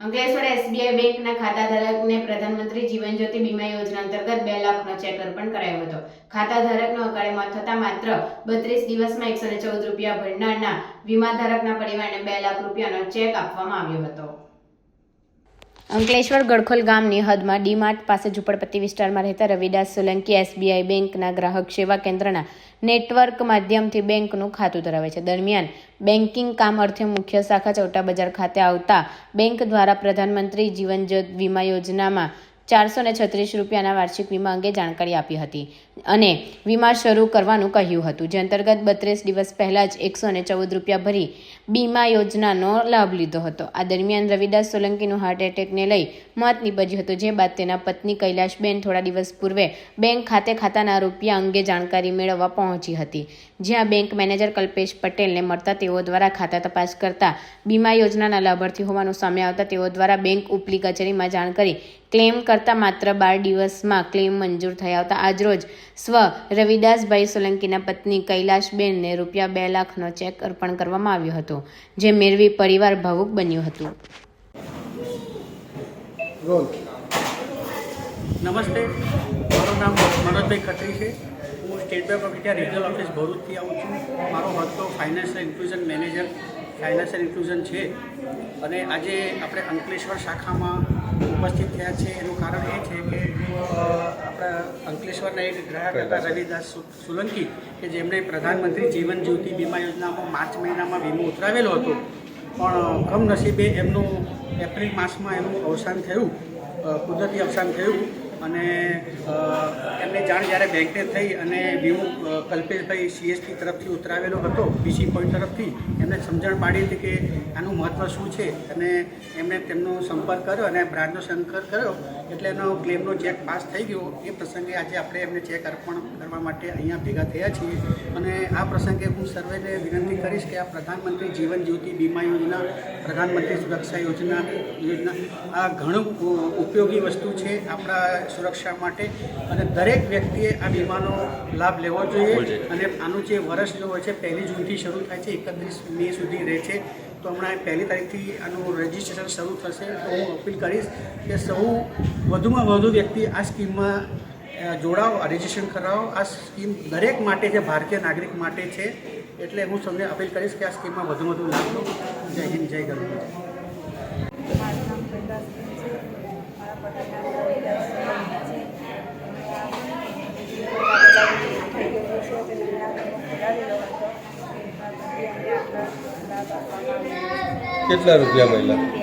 Ankleshwar SBI બેંકના ખાતાધારકને પ્રધાનમંત્રી જીવન જ્યોતિ બીમા યોજના અંતર્ગત બે લાખનો ચેક અર્પણ કરાયો હતો. ખાતાધારકનો અકાળે મોત થતાં માત્ર બત્રીસ દિવસમાં એકસો ચૌદ રૂપિયા ભરનારના વીમા ધારકના પરિવારને બે લાખ રૂપિયાનો ચેક આપવામાં આવ્યો હતો. અંકલેશ્વર ગડખોલ ગામની હદમાં ડીમાર્ટ પાસે ઝુંપડપટ્ટી વિસ્તારમાં રહેતા રવિદાસ સોલંકી એસબીઆઈ બેંકના ગ્રાહક સેવા કેન્દ્રના નેટવર્ક માધ્યમથી બેંકનું ખાતું ધરાવે છે. દરમિયાન બેન્કિંગ કામ અર્થે મુખ્ય શાખા ચૌટા બજાર ખાતે આવતા બેંક દ્વારા પ્રધાનમંત્રી જીવન વીમા યોજનામાં ચારસો ને છત્રીસ રૂપિયાના વાર્ષિક વીમા અંગે જાણકારી આપી હતી અને વીમા શરૂ કરવાનું કહ્યું હતું. જે અંતર્ગત બત્રીસ દિવસ પહેલાં જ એકસો ને ચૌદ રૂપિયા ભરી બીમા યોજનાનો લાભ લીધો હતો. આ દરમિયાન રવિદાસ સોલંકીનું હાર્ટ એટેકને લઈ મોત નીપજ્યું હતું, જે બાદ તેના પત્ની કૈલાશબેન થોડા દિવસ પૂર્વે બેંક ખાતે ખાતાના રૂપિયા અંગે જાણકારી મેળવવા પહોંચી હતી. જ્યાં બેંક મેનેજર કલ્પેશ પટેલને મળતા તેઓ દ્વારા ખાતા તપાસ કરતા બીમા યોજનાના લાભાર્થી હોવાનું સામે આવતા તેઓ દ્વારા બેંક ઉપલી કચેરીમાં જાણ કરી ક્લેમ કરતા માત્ર બાર દિવસમાં ક્લેમ મંજૂર થયા આવતા આજરોજ સ્વ રવિદાસભાઈ સોલંકીના પત્ની કૈલાશબેનને રૂપિયા બે લાખનો ચેક અર્પણ કરવામાં આવ્યો હતો જે મેળવી પરિવાર ભાવુક બન્યું હતું. નમસ્તે. મારું નામ મનોજભાઈ ખત્રી છે. હું State Bank of India regional office ભરૂચથી આવું છું. મારો હતો financial inclusion manager financial inclusion છે. અને આજે આપણે અંકલેશ્વર શાખામાં ઉપસ્થિત થયા છે. એનું કારણ એ છે કે આપણા અંકલેશ્વરના એક ગ્રાહક હતા રવિદાસ સોલંકી કે જેમણે પ્રધાનમંત્રી જીવન જ્યોતિ બીમા યોજનામાં માર્ચ મહિનામાં વીમો ઉતરાવેલો હતો. પણ કમનસીબે એમનું એપ્રિલ માસમાં એમનું અવસાન થયું કુદરતી અવસાન થયું. અને એમની જાણ જ્યારે બેંકને થઈ અને વીમો અ, કલ્પેશભાઈ સીએસપી તરફથી ઉતરાવેલો હતો બીસી પોઈન્ટ તરફથી એમને સમજણ પાડી હતી કે આનું મહત્ત્વ શું છે અને એમણે તેમનો સંપર્ક કર્યો અને બ્રાન્ચનો સંપર્ક કર્યો એટલે એનો ક્લેમનો ચેક પાસ થઈ ગયો. એ પ્રસંગે આજે આપણે એમને ચેક અર્પણ કરવા માટે અહીંયા ભેગા થયા છીએ અને આ પ્રસંગે હું સર્વેને વિનંતી કરીશ કે આ પ્રધાનમંત્રી જીવન જ્યોતિ બીમા યોજના પ્રધાનમંત્રી સુરક્ષા યોજના યોજના આ ઘણું ઉપયોગી વસ્તુ છે. આપણા સુરક્ષા માટે અને દરેક વ્યક્તિએ આ વીમાનો લાભ લેવો જોઈએ. અને આનું જે વર્ષ જો હોય છે પહેલી જૂનથી શરૂ થાય છે એકત્રીસ મે સુધી રહે છે. તો હમણાં પહેલી તારીખથી આનું રજિસ્ટ્રેશન શરૂ થશે. તો હું અપીલ કરીશ કે સૌ વધુમાં વધુ વ્યક્તિ આ સ્કીમમાં જોડાઓ રજિસ્ટ્રેશન કરાવો. આ સ્કીમ દરેક માટે છે ભારતીય નાગરિક માટે છે. એટલે હું તમને અપીલ કરીશ કે આ સ્કીમમાં વધુ વધુ લાભ લો. જય હિન્દ જય ગરબા મારું નામ પ્રભાસબેન છે મારા પતિનું નામ રવિદાસ સોલંકી છે થઈ ગયેલું છે તે નાણાં કરાવેલો હતો મારા પતિ અમને આટલા લાભ આપવામાં આવ્યો કેટલા રૂપિયા મળ્યા?